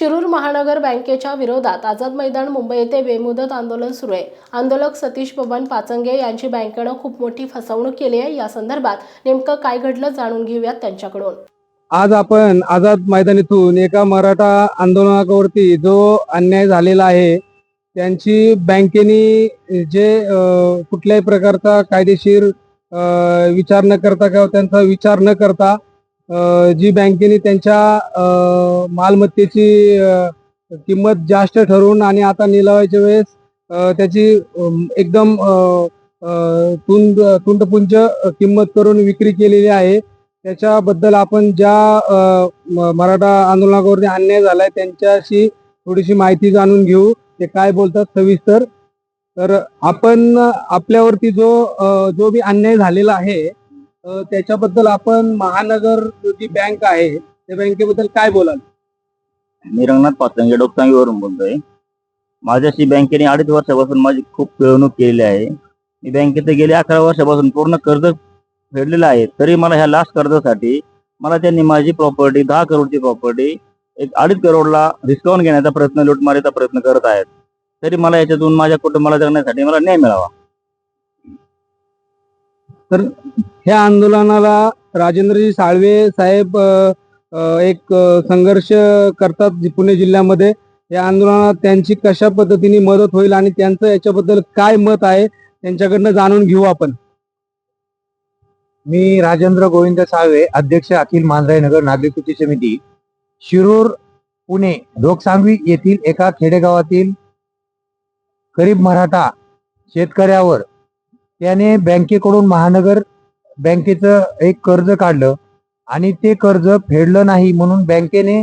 शिरूर महानगर बँकेच्या विरोधात आझाद मैदान मुंबई येथे बेमुदत आंदोलन सुरू आहे. आंदोलक सतीश बबन पाचंगे यांची बँकेनं खूप मोठी फसवणूक केली आहे. या संदर्भात नेमकं काय घडलं जाणून घेऊयात त्यांच्याकडून. आज आपण आझाद मैदानीतून एका मराठा आंदोलनावरती जो अन्याय झालेला आहे त्यांची बँकेने जे कुठल्याही प्रकारचा कायदेशीर विचार न करता किंवा त्यांचा विचार न करता जी बँकेने त्यांच्या मालमत्तेची किंमत जास्त ठरवून आणि आता निलावायच्या वेळेस त्याची एकदम तुंड तुंडपुंज किंमत करून विक्री केलेली आहे. त्याच्याबद्दल आपण ज्या मराठा आंदोलनावरती अन्याय झालाय त्यांच्याशी थोडीशी माहिती जाणून घेऊ. ते काय बोलतात सविस्तर. तर आपण आपल्यावरती जो जो बी अन्याय झालेला आहे त्याच्याबद्दल आपण महानगर जी बँक आहे त्या बँकेबद्दल काय बोलाल? मी रंगनाथ पाचंगे डोकसांगीवरून बोलतोय. माझ्याशी बँकेने अडीच वर्षापासून माझी खूप पिळवणूक केलेली आहे. मी बँकेत गेले अकरा वर्षापासून पूर्ण कर्ज फेडलेलं आहे. तरी मला ह्या लास्ट कर्जासाठी मला त्यांनी माझी प्रॉपर्टी दहा करोडची प्रॉपर्टी एक अडीच करोडला डिस्काउंट घेण्याचा प्रयत्न लूटमारीचा प्रयत्न करत आहेत. तरी मला याच्यातून माझ्या कुटुंबाला जगण्यासाठी मला न्याय मिळावा. ह्या आंदोलनाला राजेंद्रजी साळवे साहेब एक संघर्ष करतात पुणे जिल्ह्यामध्ये. या आंदोलनात त्यांची कशा पद्धतीने मदत होईल आणि त्यांचं याच्याबद्दल काय मत आहे त्यांच्याकडनं जाणून घेऊ आपण. मी राजेंद्र गोविंद साळवे अध्यक्ष अखिल मांजराई नगर नागरिक कृती समिती शिरूर पुणे लोकसांगवी येथील एका खेडेगावातील गरीब मराठा शेतकऱ्यावर त्याने बँकेकडून महानगर बँकेचं एक कर्ज काढलं आणि ते कर्ज फेडलं नाही म्हणून बँकेने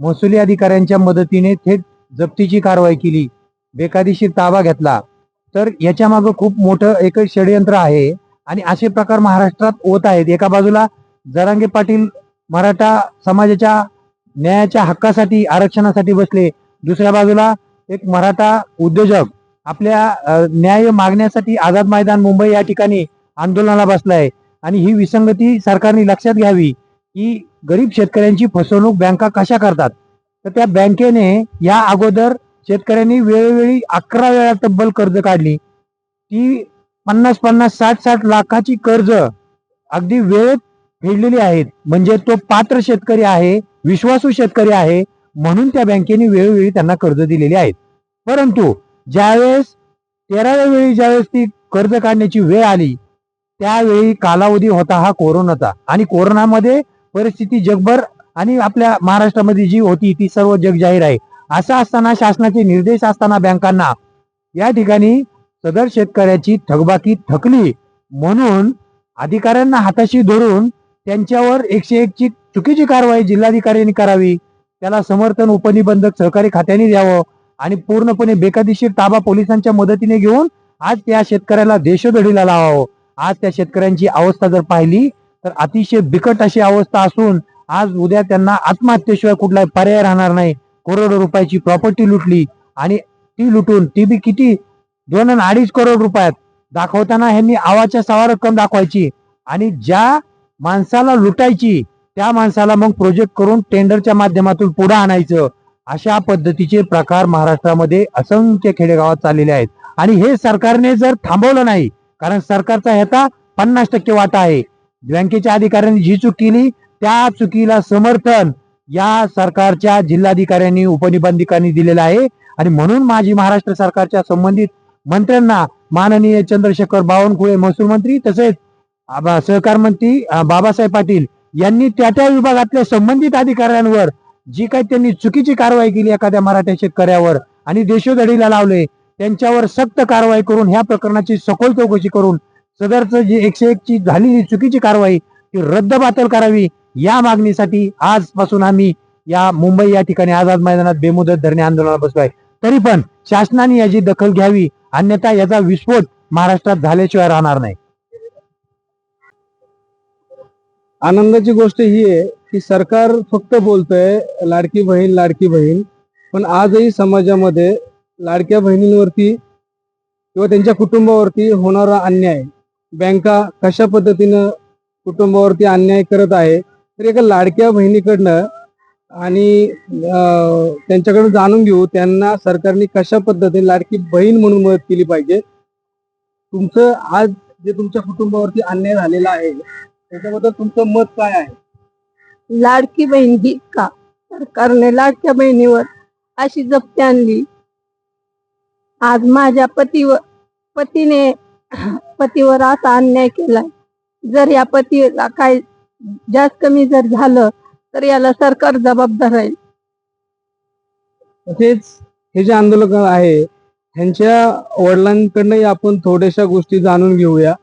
महसुली अधिकाऱ्यांच्या मदतीने थेट जप्तीची कारवाई केली. बेकायदेशीर ताबा घेतला. तर याच्या मागं खूप मोठं एक षडयंत्र आहे आणि असे प्रकार महाराष्ट्रात होत आहेत. एका बाजूला जरांगे पाटील मराठा समाजाच्या न्यायाच्या हक्कासाठी आरक्षणासाठी बसले. दुसऱ्या बाजूला एक मराठा उद्योजक आपल्या न्याय मागण्यासाठी आझाद मैदान मुंबई या ठिकाणी आंदोलनाला बसलाय. आणि ही विसंगती सरकारने लक्षात घ्यावी की गरीब शेतकऱ्यांची फसवणूक बँका कशा करतात? तर त्या बँकेने या अगोदर शेतकऱ्यांनी वेळोवेळी अकरा वेळा तब्बल कर्ज काढली. ती पन्नास पन्नास साठ साठ लाखाची कर्ज अगदी वेळेत फेडलेली आहेत. म्हणजे तो पात्र शेतकरी आहे विश्वासू शेतकरी आहे म्हणून त्या बँकेने वेळोवेळी त्यांना कर्ज दिलेली आहेत. परंतु ज्यावेळेस तेराव्या वेळी ज्यावेळेस ती कर्ज काढण्याची वेळ आली त्यावेळी कालावधी होता हा कोरोनाचा. आणि कोरोनामध्ये परिस्थिती जगभर आणि आपल्या महाराष्ट्रामध्ये जी होती ती सर्व जग जाहीर आहे. असं असताना शासनाचे निर्देश असताना बँकांना या ठिकाणी सदर शेतकऱ्याची थकबाकी थकली म्हणून अधिकाऱ्यांना हाताशी धरून त्यांच्यावर एकशे एक ची चुकीची कारवाई जिल्हाधिकाऱ्यांनी करावी. त्याला समर्थन उपनिबंधक सहकारी खात्याने द्यावं आणि पूर्णपणे बेकायदेशीर ताबा पोलिसांच्या मदतीने घेऊन आज त्या शेतकऱ्याला देशोधडीला लावावं. आज त्या शेतकऱ्यांची अवस्था जर पाहिली तर अतिशय बिकट अशी अवस्था असून आज उद्या त्यांना आत्महत्येशिवाय कुठलाही पर्याय राहणार नाही. करोडो रुपयाची प्रॉपर्टी लुटली आणि ती लुटून ती बी किती? दोन आणि अडीच करोड रुपयात दाखवताना ह्यांनी आवाच्या सवा रक्कम दाखवायची आणि ज्या माणसाला लुटायची त्या माणसाला मग प्रोजेक्ट करून टेंडरच्या माध्यमातून पुढे आणायचं. अशा पद्धतीचे प्रकार महाराष्ट्रामध्ये असंख्य खेडेगावात चाललेले आहेत. आणि हे सरकारने जर थांबवलं नाही कारण सरकारचा ह्याचा पन्नास टक्के वाटा आहे. बँकेच्या अधिकाऱ्यांनी जी चूक केली त्या चुकीला समर्थन या सरकारच्या जिल्हाधिकाऱ्यांनी उपनिबंधकांनी दिलेलं आहे. आणि म्हणून माझी महाराष्ट्र सरकारच्या संबंधित मंत्र्यांना माननीय चंद्रशेखर बावनकुळे महसूल मंत्री तसेच सहकार मंत्री बाबासाहेब पाटील यांनी त्या त्या विभागातल्या संबंधित अधिकाऱ्यांवर जी काही त्यांनी चुकीची कारवाई केली एखाद्या मराठा शेतकऱ्यावर आणि देशोधडीला लावले त्यांच्यावर सक्त कारवाई करून ह्या प्रकरणाची सखोल चौकशी करून सदरचं जी एकशे एक ची झालेली चुकीची कारवाई ती रद्दबातल करावी या मागणीसाठी आजपासून आम्ही या मुंबई या ठिकाणी आझाद मैदानात बेमुदत धरणे आंदोलनाला आहे तरी पण शासनाने याची दखल घ्यावी अन्यथा याचा विस्फोट महाराष्ट्रात झाल्याशिवाय राहणार नाही. आनंदाची गोष्ट ही आहे की सरकार फक्त बोलतंय लाडकी बहीण लाडकी बहीण पण आजही समाजामध्ये लाडक्या बहिणींवरती किंवा त्यांच्या कुटुंबावरती होणारा अन्याय. बँका कशा पद्धतीनं कुटुंबावरती अन्याय करत आहे तर एका लाडक्या बहिणीकडनं आणि त्यांच्याकडून जाणून घेऊ त्यांना सरकारने कशा पद्धतीने लाडकी बहीण म्हणून मदत केली पाहिजे. तुमचं आज जे तुमच्या कुटुंबावरती अन्याय झालेला आहे त्याच्याबद्दल तुमचं मत काय आहे? लाडकी बहीण ही का? सरकारने लाडक्या बहिणीवर अशी जप्ती आणली आज माझ्या पतीवर पतीने पतीवर असा अन्याय केलाय. जर या पतीला काय जास्त कमी जर झालं तर याला सरकार जबाबदार राहील. तसेच हे जे आंदोलक आहे ह्यांच्या वडिलांकडनंही आपण थोड्याशा गोष्टी जाणून घेऊया.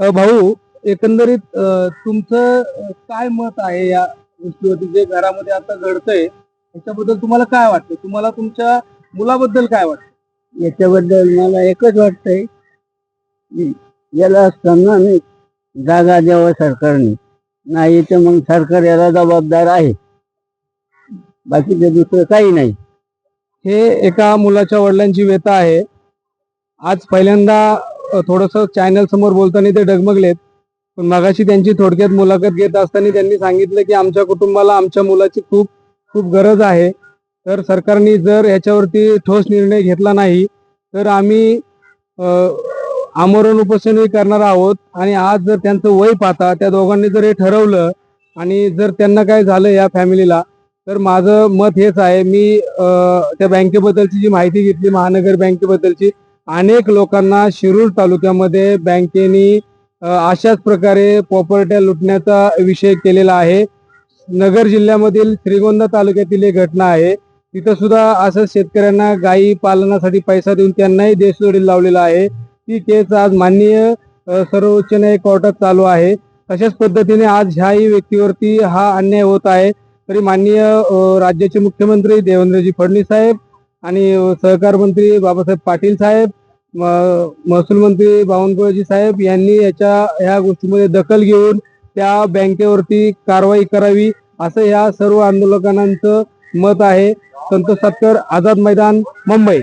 अ, भाऊ एकंदरीत अ, तुमचं अ, काय मत आहे या गोष्टीवरती? जे घरामध्ये आता घडतंय त्याच्याबद्दल तुम्हाला काय वाटतं? तुम्हाला तुमच्या मुलाबद्दल काय वाटतं? याच्याबद्दल मला एकच वाटतंय याला असताना जागा द्यावा सरकारने. नाही तर मग सरकार याला जबाबदार आहे. बाकीचं दुसरं काही नाही. हे एका मुलाच्या वडिलांची व्यथा आहे. आज पहिल्यांदा थोडस चॅनल समोर बोलताना ते डगमगलेत. पण मगाशी त्यांची थोडक्यात मुलाखत घेत असताना त्यांनी सांगितलं की आमच्या कुटुंबाला आमच्या मुलाची खूप खूप गरज आहे. तर सरकारने जर याच्यावरती ठोस निर्णय घेतला नाही तर आम्ही आमरण उपोषणही करणार आहोत. आणि आज जर त्यांचं वय पाहता त्या दोघांनी जर हे ठरवलं आणि जर त्यांना काय झालं या फॅमिलीला तर माझं मत हेच आहे. मी त्या बँकेबद्दलची जी माहिती घेतली महानगर बँकेबद्दलची अनेक लोकांना शिरूर तालुक्यामध्ये बँकेने अशाच प्रकारे प्रॉपर्ट्या लुटण्याचा विषय केलेला आहे. नगर जिल्ह्यामधील श्रीगोंदा तालुक्यातील एक घटना आहे. तिथं सुद्धा असं शेतकऱ्यांना गायी पालनासाठी पैसा देऊन त्यांनाही देशदोडीला लावलेला आहे. ती केस आज माननीय सर्वोच्च न्यायालय कोर्टात चालू आहे. तशाच पद्धतीने आज ह्याही व्यक्तीवरती हा अन्याय होत आहे. तरी माननीय राज्याचे मुख्यमंत्री देवेंद्रजी फडणवीस साहेब आणि सहकार मंत्री बाबासाहेब पाटील साहेब महसूल मंत्री बावनकुळेजी साहेब यांनी याच्या ह्या गोष्टीमध्ये दखल घेऊन त्या बँकेवरती कारवाई करावी असं या सर्व आंदोलकांचं मत आहे. संतोष सातकर आझाद मैदान मुंबई.